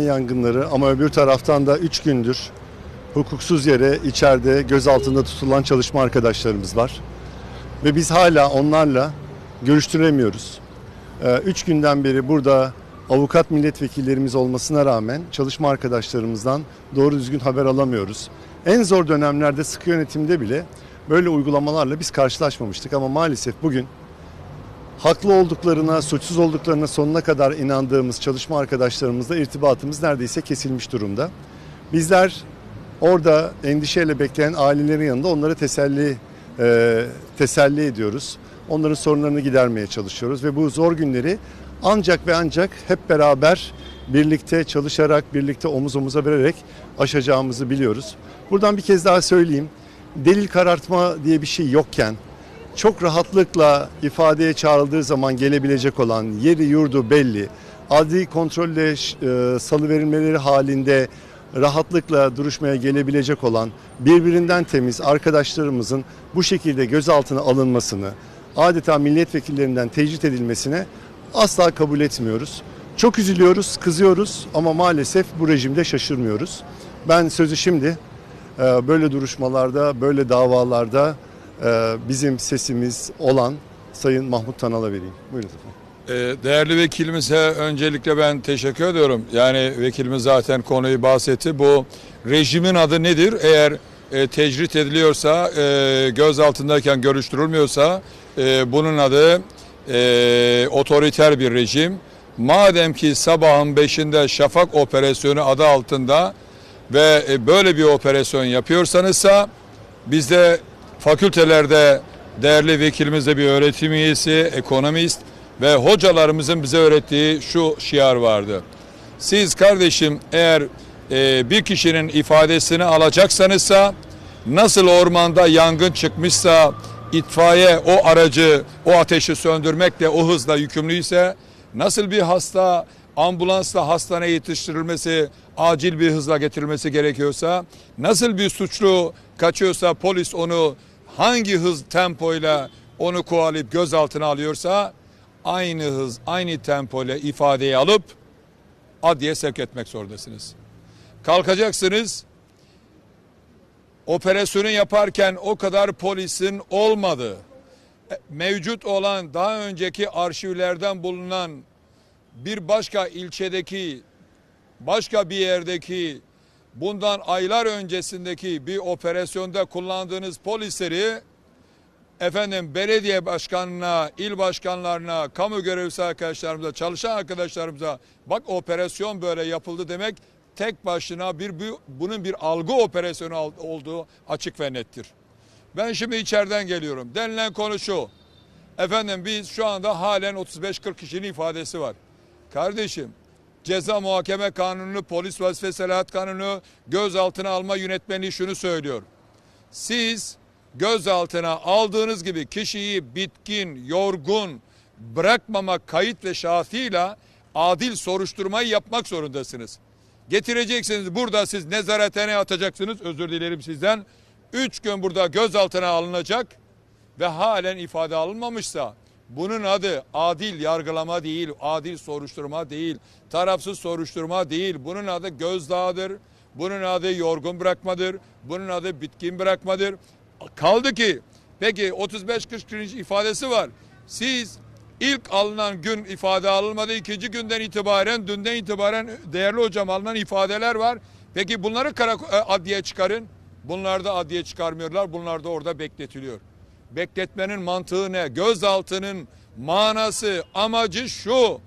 yangınları ama öbür taraftan da 3 gündür hukuksuz yere içeride gözaltında tutulan çalışma arkadaşlarımız var. Ve biz hala onlarla görüştüremiyoruz. 3 günden beri burada avukat milletvekillerimiz olmasına rağmen çalışma arkadaşlarımızdan doğru düzgün haber alamıyoruz. En zor dönemlerde sıkı yönetimde bile böyle uygulamalarla biz karşılaşmamıştık ama maalesef bugün haklı olduklarına, suçsuz olduklarına sonuna kadar inandığımız çalışma arkadaşlarımızla irtibatımız neredeyse kesilmiş durumda. Bizler orada endişeyle bekleyen ailelerin yanında onları teselli e, teselli ediyoruz. Onların sorunlarını gidermeye çalışıyoruz ve bu zor günleri ancak ve ancak hep beraber birlikte çalışarak, birlikte omuz omuza vererek aşacağımızı biliyoruz. Buradan bir kez daha söyleyeyim. Delil karartma diye bir şey yokken çok rahatlıkla ifadeye çağrıldığı zaman gelebilecek olan yeri yurdu belli. Adli kontrolle e, salıverilmeleri halinde rahatlıkla duruşmaya gelebilecek olan birbirinden temiz arkadaşlarımızın bu şekilde gözaltına alınmasını, adeta milletvekillerinden tecrit edilmesine asla kabul etmiyoruz. Çok üzülüyoruz, kızıyoruz ama maalesef bu rejimde şaşırmıyoruz. Ben sözü şimdi e, böyle duruşmalarda, böyle davalarda bizim sesimiz olan Sayın Mahmut Tanal'a vereyim. Buyurun. Ee, Değerli vekilimize öncelikle ben teşekkür ediyorum. Yani vekilimiz zaten konuyu bahsetti. Bu rejimin adı nedir? Eğer e, tecrit ediliyorsa, e, gözaltındayken görüştürülmüyorsa e, bunun adı e, otoriter bir rejim. Madem ki sabahın beşinde şafak operasyonu adı altında ve böyle bir operasyon yapıyorsanızsa bizde fakültelerde değerli vekilimizde bir öğretim üyesi, ekonomist ve hocalarımızın bize öğrettiği şu şiar vardı. Siz kardeşim eğer e, bir kişinin ifadesini alacaksanızsa nasıl ormanda yangın çıkmışsa itfaiye o aracı o ateşi söndürmekle o hızla yükümlüyse nasıl bir hasta ambulansla hastaneye yetiştirilmesi acil bir hızla getirilmesi gerekiyorsa nasıl bir suçlu kaçıyorsa polis onu hangi hız tempoyla onu kovalayıp gözaltına alıyorsa aynı hız, aynı tempoyla ifadeyi alıp adliye sevk etmek zorundasınız. Kalkacaksınız. Operasyonu yaparken o kadar polisin olmadığı, e, mevcut olan daha önceki arşivlerden bulunan bir başka ilçedeki, başka bir yerdeki bundan aylar öncesindeki bir operasyonda kullandığınız polisleri efendim belediye başkanına, il başkanlarına, kamu görevlisi arkadaşlarımıza, çalışan arkadaşlarımıza bak operasyon böyle yapıldı demek tek başına bir bu- bunun bir algı operasyonu olduğu açık ve nettir. Ben şimdi içeriden geliyorum. Denilen konu şu. Efendim biz şu anda halen 35-40 kişinin ifadesi var. Kardeşim ceza muhakeme kanunu, polis vazife selahat kanunu, gözaltına alma yönetmeliği şunu söylüyor. Siz gözaltına aldığınız gibi kişiyi bitkin, yorgun bırakmamak kayıt ve şahsıyla adil soruşturmayı yapmak zorundasınız. Getireceksiniz burada siz nezaretine atacaksınız özür dilerim sizden. Üç gün burada gözaltına alınacak ve halen ifade alınmamışsa bunun adı adil yargılama değil, adil soruşturma değil, tarafsız soruşturma değil. Bunun adı gözdağıdır, bunun adı yorgun bırakmadır, bunun adı bitkin bırakmadır. Kaldı ki peki 35-40 gün ifadesi var. Siz ilk alınan gün ifade alınmadı. ikinci günden itibaren, dünden itibaren değerli hocam alınan ifadeler var. Peki bunları karak- e, adliye çıkarın. Bunlar da adliye çıkarmıyorlar. Bunlar da orada bekletiliyor. Bekletmenin mantığı ne? Gözaltının manası, amacı şu.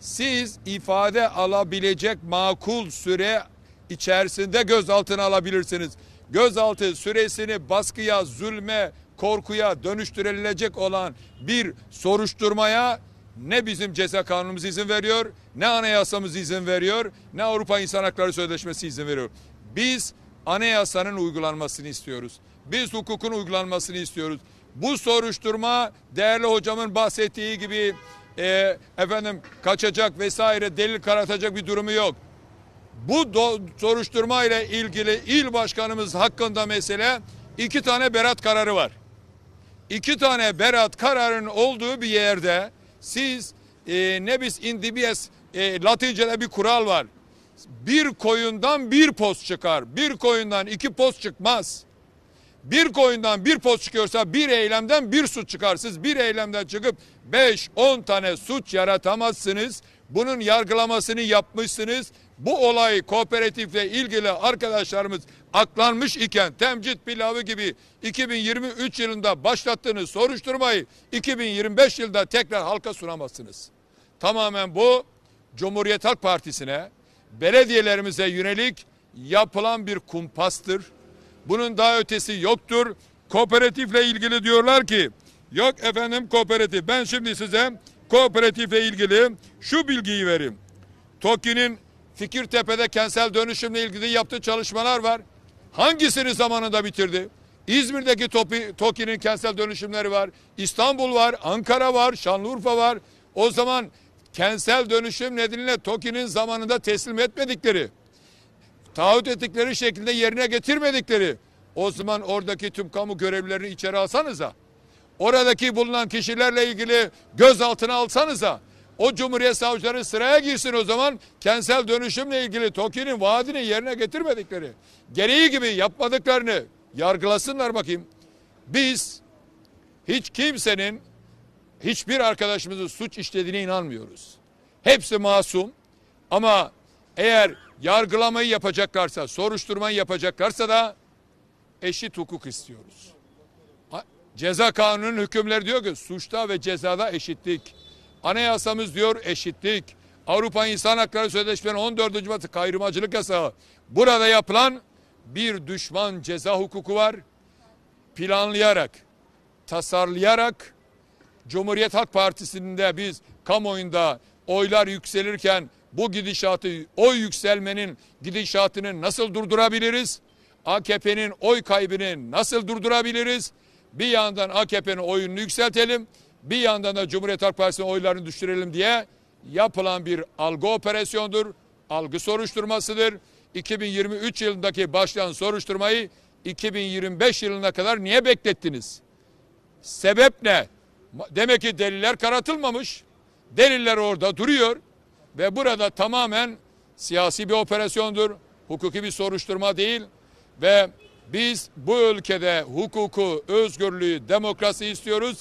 Siz ifade alabilecek makul süre içerisinde gözaltına alabilirsiniz. Gözaltı süresini baskıya, zulme, korkuya dönüştürülecek olan bir soruşturmaya ne bizim ceza kanunumuz izin veriyor, ne anayasamız izin veriyor, ne Avrupa İnsan Hakları Sözleşmesi izin veriyor. Biz anayasanın uygulanmasını istiyoruz. Biz hukukun uygulanmasını istiyoruz. Bu soruşturma değerli hocamın bahsettiği gibi e, efendim kaçacak vesaire delil karatacak bir durumu yok. Bu do- soruşturma ile ilgili il başkanımız hakkında mesele iki tane berat kararı var. İki tane berat kararın olduğu bir yerde siz e, ne biz indibies e, Latince'de bir kural var. Bir koyundan bir post çıkar. Bir koyundan iki post çıkmaz. Bir koyundan bir post çıkıyorsa bir eylemden bir suç çıkar. Siz bir eylemden çıkıp 5-10 tane suç yaratamazsınız. Bunun yargılamasını yapmışsınız. Bu olay kooperatifle ilgili arkadaşlarımız aklanmış iken temcit pilavı gibi 2023 yılında başlattığınız soruşturmayı 2025 yılında tekrar halka sunamazsınız. Tamamen bu Cumhuriyet Halk Partisi'ne, belediyelerimize yönelik yapılan bir kumpastır. Bunun daha ötesi yoktur. Kooperatifle ilgili diyorlar ki yok efendim kooperatif. Ben şimdi size kooperatifle ilgili şu bilgiyi vereyim. TOKİ'nin Fikirtepe'de kentsel dönüşümle ilgili yaptığı çalışmalar var. Hangisini zamanında bitirdi? İzmir'deki TOKİ'nin kentsel dönüşümleri var. İstanbul var, Ankara var, Şanlıurfa var. O zaman kentsel dönüşüm nedeniyle TOKİ'nin zamanında teslim etmedikleri, taahhüt ettikleri şekilde yerine getirmedikleri o zaman oradaki tüm kamu görevlilerini içeri alsanıza. Oradaki bulunan kişilerle ilgili gözaltına alsanıza. O Cumhuriyet savcıları sıraya girsin o zaman kentsel dönüşümle ilgili TOKİ'nin vaadini yerine getirmedikleri, gereği gibi yapmadıklarını yargılasınlar bakayım. Biz hiç kimsenin hiçbir arkadaşımızın suç işlediğine inanmıyoruz. Hepsi masum ama eğer yargılamayı yapacaklarsa, soruşturmayı yapacaklarsa da eşit hukuk istiyoruz. Ceza kanunun hükümleri diyor ki suçta ve cezada eşitlik. Anayasamız diyor eşitlik. Avrupa İnsan Hakları Sözleşmesi'nin 14. madde kayrımacılık yasağı. Burada yapılan bir düşman ceza hukuku var. Planlayarak, tasarlayarak Cumhuriyet Halk Partisi'nin de biz kamuoyunda oylar yükselirken bu gidişatı, oy yükselmenin gidişatını nasıl durdurabiliriz? AKP'nin oy kaybını nasıl durdurabiliriz? Bir yandan AKP'nin oyunu yükseltelim, bir yandan da Cumhuriyet Halk Partisi'nin oylarını düşürelim diye yapılan bir algı operasyondur, algı soruşturmasıdır. 2023 yılındaki başlayan soruşturmayı 2025 yılına kadar niye beklettiniz? Sebep ne? Demek ki deliller karatılmamış. Deliller orada duruyor ve burada tamamen siyasi bir operasyondur. Hukuki bir soruşturma değil ve biz bu ülkede hukuku, özgürlüğü, demokrasi istiyoruz.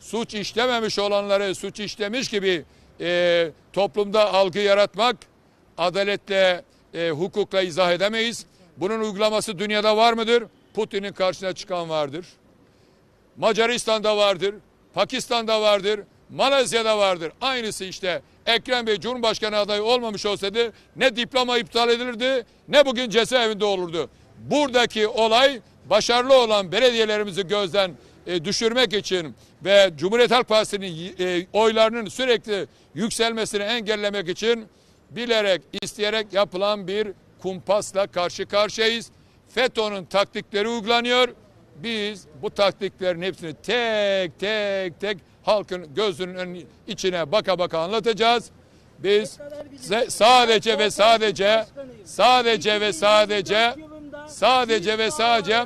Suç işlememiş olanları suç işlemiş gibi e, toplumda algı yaratmak adaletle, e, hukukla izah edemeyiz. Bunun uygulaması dünyada var mıdır? Putin'in karşısına çıkan vardır. Macaristan'da vardır, Pakistan'da vardır, Malezya'da vardır. Aynısı işte Ekrem Bey Cumhurbaşkanı adayı olmamış olsaydı ne diploma iptal edilirdi ne bugün cezaevinde olurdu. Buradaki olay başarılı olan belediyelerimizi gözden e, düşürmek için ve Cumhuriyet Halk Partisi'nin e, oylarının sürekli yükselmesini engellemek için bilerek, isteyerek yapılan bir kumpasla karşı karşıyayız. FETÖ'nün taktikleri uygulanıyor. Biz bu taktiklerin hepsini tek tek tek halkın gözünün içine baka baka anlatacağız. Biz se- sadece ve sadece sadece ve sadece sadece ve sadece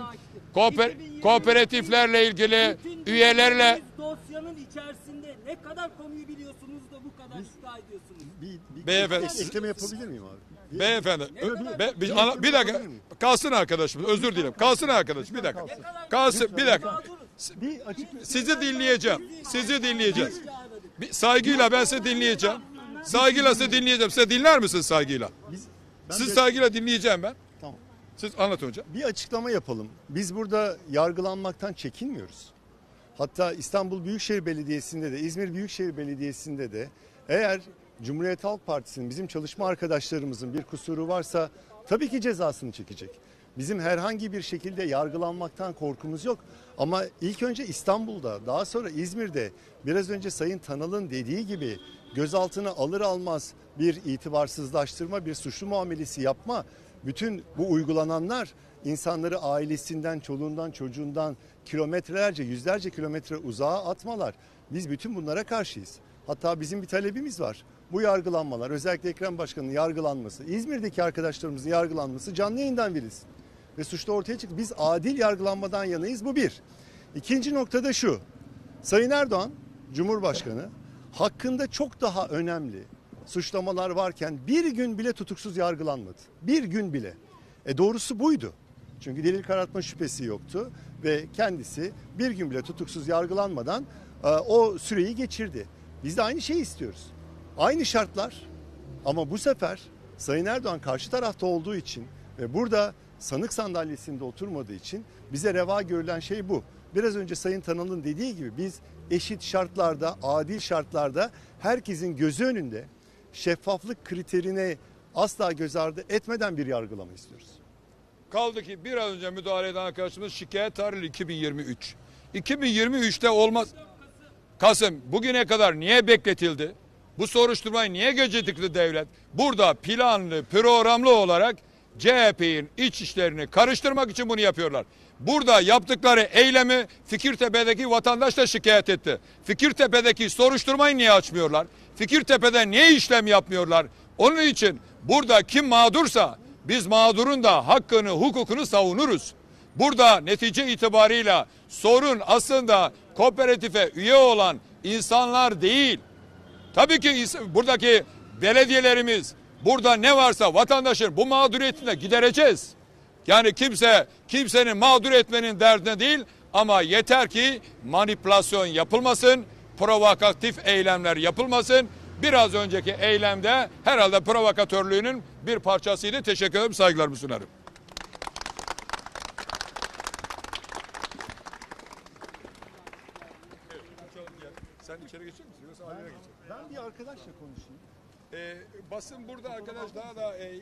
kooper, kooperatiflerle ilgili üyelerle dosyanın içerisinde ne kadar konuyu biliyorsunuz da bu kadar iddia ediyorsunuz? Bir, bir Beyefendi- ek- ekleme yapabilir miyim abi? Bir- Beyefendi, be- bir, bir- ana- bir dakika, kalsın arkadaşımız, özür dilerim. Kalsın arkadaş, bir dakika. Kalsın, bir dakika. Bir açık Sizi dinleyeceğim, sizi dinleyeceğiz. Bir, saygıyla ben sizi dinleyeceğim. Saygıyla sizi dinleyeceğim. Size dinler misiniz saygıyla? Siz saygıyla dinleyeceğim ben. Tamam. Siz anlatın hocam. Bir açıklama yapalım. Biz burada yargılanmaktan çekinmiyoruz. Hatta İstanbul Büyükşehir Belediyesi'nde de İzmir Büyükşehir Belediyesi'nde de eğer Cumhuriyet Halk Partisi'nin bizim çalışma arkadaşlarımızın bir kusuru varsa tabii ki cezasını çekecek. Bizim herhangi bir şekilde yargılanmaktan korkumuz yok. Ama ilk önce İstanbul'da daha sonra İzmir'de biraz önce Sayın Tanal'ın dediği gibi gözaltına alır almaz bir itibarsızlaştırma, bir suçlu muamelesi yapma bütün bu uygulananlar insanları ailesinden, çoluğundan, çocuğundan kilometrelerce, yüzlerce kilometre uzağa atmalar. Biz bütün bunlara karşıyız. Hatta bizim bir talebimiz var. Bu yargılanmalar, özellikle Ekrem Başkan'ın yargılanması, İzmir'deki arkadaşlarımızın yargılanması canlı yayından verilsin. Ve suçlu ortaya çıktı. Biz adil yargılanmadan yanayız. Bu bir. İkinci noktada şu. Sayın Erdoğan, Cumhurbaşkanı hakkında çok daha önemli suçlamalar varken bir gün bile tutuksuz yargılanmadı. Bir gün bile. E doğrusu buydu. Çünkü delil karartma şüphesi yoktu ve kendisi bir gün bile tutuksuz yargılanmadan e, o süreyi geçirdi. Biz de aynı şeyi istiyoruz. Aynı şartlar ama bu sefer Sayın Erdoğan karşı tarafta olduğu için ve burada sanık sandalyesinde oturmadığı için bize reva görülen şey bu. Biraz önce Sayın Tanal'ın dediği gibi biz eşit şartlarda, adil şartlarda herkesin gözü önünde şeffaflık kriterine asla göz ardı etmeden bir yargılama istiyoruz. Kaldı ki biraz önce müdahale eden arkadaşımız şikayet tarihi 2023. 2023'te olmaz. Kasım bugüne kadar niye bekletildi? Bu soruşturmayı niye geciktirdi devlet? Burada planlı, programlı olarak CHP'nin iç işlerini karıştırmak için bunu yapıyorlar. Burada yaptıkları eylemi Fikirtepe'deki vatandaş da şikayet etti. Fikirtepe'deki soruşturmayı niye açmıyorlar? Fikirtepe'de niye işlem yapmıyorlar? Onun için burada kim mağdursa biz mağdurun da hakkını, hukukunu savunuruz. Burada netice itibarıyla sorun aslında kooperatife üye olan insanlar değil. Tabii ki buradaki belediyelerimiz burada ne varsa vatandaşın bu mağduriyetini gidereceğiz. Yani kimse kimsenin mağdur etmenin derdine değil ama yeter ki manipülasyon yapılmasın, provokatif eylemler yapılmasın. Biraz önceki eylemde herhalde provokatörlüğünün bir parçasıydı. Teşekkür ederim, saygılarımı sunarım. Sen içeri geçecek misin yoksa geçecek? Ben bir arkadaşla konuşayım. Ee, basın burada arkadaş daha da e,